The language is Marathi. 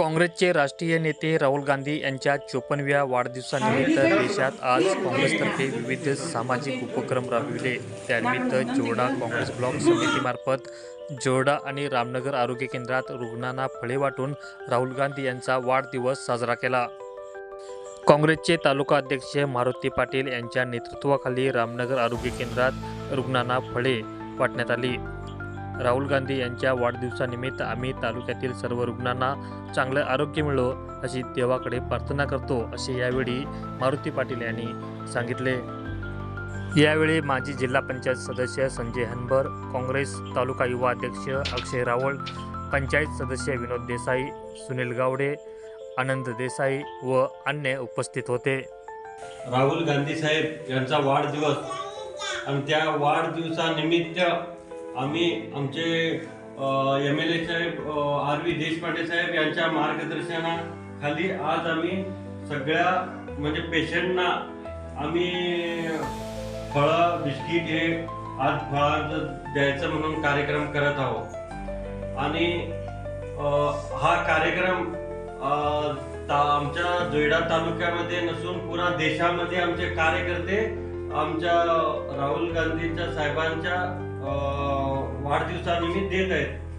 काँग्रेसचे राष्ट्रीय नेते राहुल गांधी यांच्या चोपन्नव्या वाढदिवसानिमित्त देशात आज काँग्रेसतर्फे विविध सामाजिक उपक्रम राबविले. त्यानिमित्त जोरडा काँग्रेस ब्लॉक समितीमार्फत जोरडा आणि रामनगर आरोग्य केंद्रात रुग्णांना फळे वाटून राहुल गांधी यांचा वाढदिवस साजरा केला. काँग्रेसचे तालुका अध्यक्ष मारुती पाटील यांच्या नेतृत्वाखाली रामनगर आरोग्य केंद्रात रुग्णांना फळे वाटण्यात आली. राहुल गांधी यांच्या वाढदिवसानिमित्त आम्ही तालुक्यातील सर्व रुग्णांना चांगलं आरोग्य मिळो अशी देवाकडे प्रार्थना करतो असे यावेळी मारुती पाटील यांनी सांगितले. यावेळी माजी जिल्हा पंचायत सदस्य संजय हनबर काँग्रेस तालुका युवा अध्यक्ष अक्षय रावळ पंचायत सदस्य विनोद देसाई सुनील गावडे आनंद देसाई व अन्य उपस्थित होते. राहुल गांधी साहेब यांचा वाढदिवस आणि त्या वाढदिवसानिमित्त आम्ही आमचे एम एल ए साहेब आर व्ही देशपांडे साहेब यांच्या मार्गदर्शनाखाली आज आम्ही सगळ्या म्हणजे पेशंटना आम्ही फळं बिस्किट हे आज फळांचं द्यायचं म्हणून कार्यक्रम करत आहोत. आणि हा कार्यक्रम आमच्या जोयडा तालुक्यामध्ये नसून पुरा देशामध्ये आमचे कार्यकर्ते आमच्या राहुल गांधींच्या साहेबांच्या वाढदिवसानिमित्त देत आहेत.